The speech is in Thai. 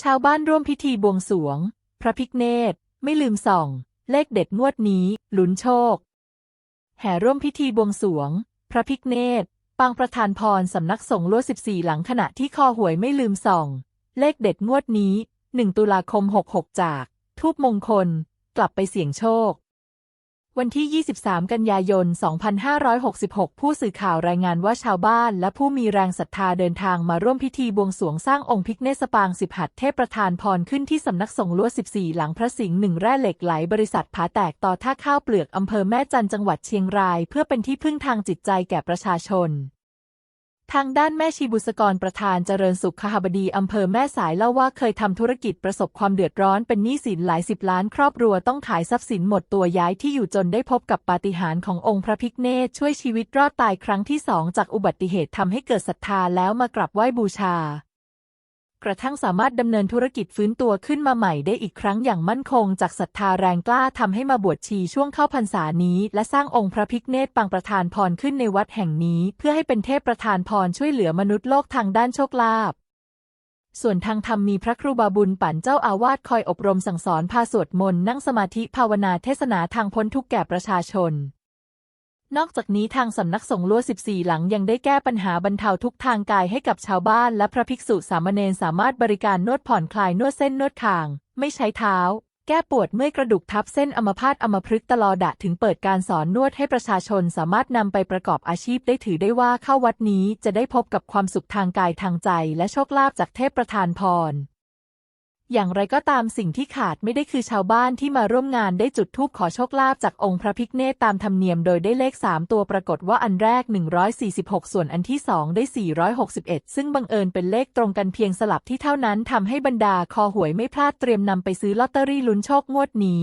ชาวบ้านร่วมพิธีบวงสวง พระพิกเนตไม่ลืมส่อง เลขเด็ดงวดนี้ลุ้นโชค แห่ร่วมพิธีบวงสวง พระพิกเนตปางประธานพรสำนักสงฆ์ลวสี่หลังขณะที่คอหวยไม่ลืมส่อง เลขเด็ดงวดนี้หนึ่งตุลาคมหกหกจาก ทูปมงคล กลับไปเสี่ยงโชค วันที่ 23 กันยายน 2566 ผู้สื่อข่าวรายงานว่าชาวบ้านและผู้มีแรงศรัทธาเดินทางมาร่วมพิธีบวงสรวงสร้างองค์พิกเนสปางสิบหัดเทพประธานพรขึ้นที่สำนักสงฆ์ลวด14 หลังพระสิงห์หนึ่งแร่เหล็กไหลบริษัทผาแตกต่อท่าข้าวเปลือกอำเภอแม่จันจังหวัดเชียงราย เพื่อเป็นที่พึ่งทางจิตใจแก่ประชาชน ทางด้านแม่ชีบุษกรประธานเจริญสุขคหบดีอำเภอแม่สายเล่าว่าเคยทำธุรกิจประสบความเดือดร้อนเป็นหนี้สินหลายสิบล้านครอบครัวต้องขายทรัพย์สินหมดตัวย้ายที่อยู่จนได้พบกับปาฏิหาริย์ขององค์พระพิฆเนศช่วยชีวิตรอดตายครั้งที่สองจากอุบัติเหตุทำให้เกิดศรัทธาแล้วมากราบไหว้บูชา กระทั่งสามารถดำเนินธุรกิจฟื้นตัวขึ้นมาใหม่ได้อีกครั้งอย่างมั่นคง จากศรัทธาแรงกล้าทำให้มาบวชชีช่วงเข้าพรรษานี้ และสร้างองค์พระพิฆเนศปางประธานพรขึ้นในวัดแห่งนี้ เพื่อให้เป็นเทพประธานพรช่วยเหลือมนุษย์โลกทางด้านโชคลาภส่วนทางธรรมมีพระครูบาบุญปั่นเจ้าอาวาสคอยอบรมสั่งสอนพาสวดมนต์นั่งสมาธิภาวนาเทศนาทางพ้นทุกข์แก่ประชาชน นอกจากนี้ทางสำนักสงฆ์ลัว 14 หลังยังได้แก้ปัญหาบรรเทาทุกทางกายให้กับชาวบ้าน และพระภิกษุสามเณรสามารถบริการนวดผ่อนคลายนวดเส้นนวดคาง ไม่ใช้เท้า แก้ปวดเมื่อยกระดูกทับเส้นอัมพาตอัมพฤกษ์ตลอดะถึงเปิดการสอนนวดให้ประชาชนสามารถนำไปประกอบอาชีพได้ถือได้ว่าเข้าวัดนี้จะได้พบกับความสุขทางกายทางใจ และโชคลาภจากเทพประธานพร อย่างไรก็ตามสิ่งที่ขาดไม่ได้คือชาวบ้านที่มาร่วมงานได้จุดธูปขอโชคลาภจากองค์พระพิกเนตตามธรรมเนียมโดยได้เลข 3 ตัวปรากฏว่าอันแรก 146 ส่วนอันที่ 2 ได้ 461 ซึ่งบังเอิญเป็นเลขตรงกันเพียงสลับที่เท่านั้นทำให้บรรดาคอหวยไม่พลาดเตรียมนำไปซื้อลอตเตอรี่ลุ้นโชคงวดนี้